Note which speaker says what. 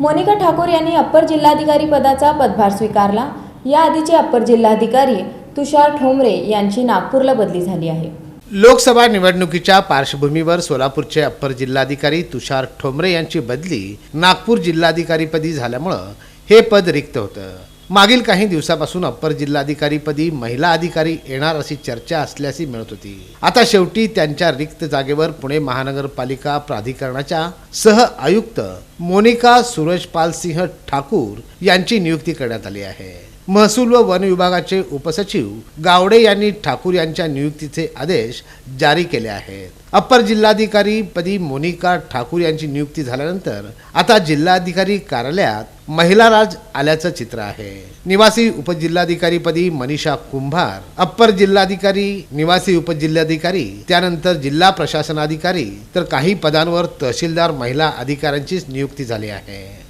Speaker 1: मोनिका ठाकूर यांनी अप्पर जिल्हाधिकारी पदाचा पदभार स्वीकारला. याआधीचे अप्पर जिल्हाधिकारी तुषार ठोंबरे यांची नागपूरला बदली झाली आहे.
Speaker 2: लोकसभा निवडणुकीच्या पार्श्वभूमीवर सोलापूरचे अप्पर जिल्हाधिकारी तुषार ठोंबरे यांची बदली नागपूर जिल्हाधिकारीपदी झाल्यामुळं हे पद रिक्त होतं. मागील काही दिवसापासून अप्पर जिल्हाधिकारीपदी महिला अधिकारी येणार अशी चर्चा असल्याची मिळत होती. आता शेवटी त्यांच्या रिक्त जागेवर पुणे महानगरपालिका प्राधिकरणाच्या सह आयुक्त मोनिका सुरजपाल सिंह ठाकूर यांची नियुक्ती करण्यात आली आहे. महसूल व वन विभागाचे उपसचिव गावडे यांनी ठाकूर यांच्या नियुक्तीचे आदेश जारी केले आहेत. अप्पर जिल्हाधिकारी पदी मोनिका ठाकूर यांची नियुक्ती झाल्यानंतर आता जिल्हाधिकारी कार्यालयात महिला राज आल्याचं चित्र आहे. निवासी उपजिल्हाधिकारी पदी मनीषा कुंभार अप्पर जिल्हाधिकारी निवासी उपजिल्हाधिकारी त्यानंतर जिल्हा प्रशासनाधिकारी तर काही पदांवर तहसीलदार महिला अधिकाऱ्यांचीच नियुक्ती झाली आहे.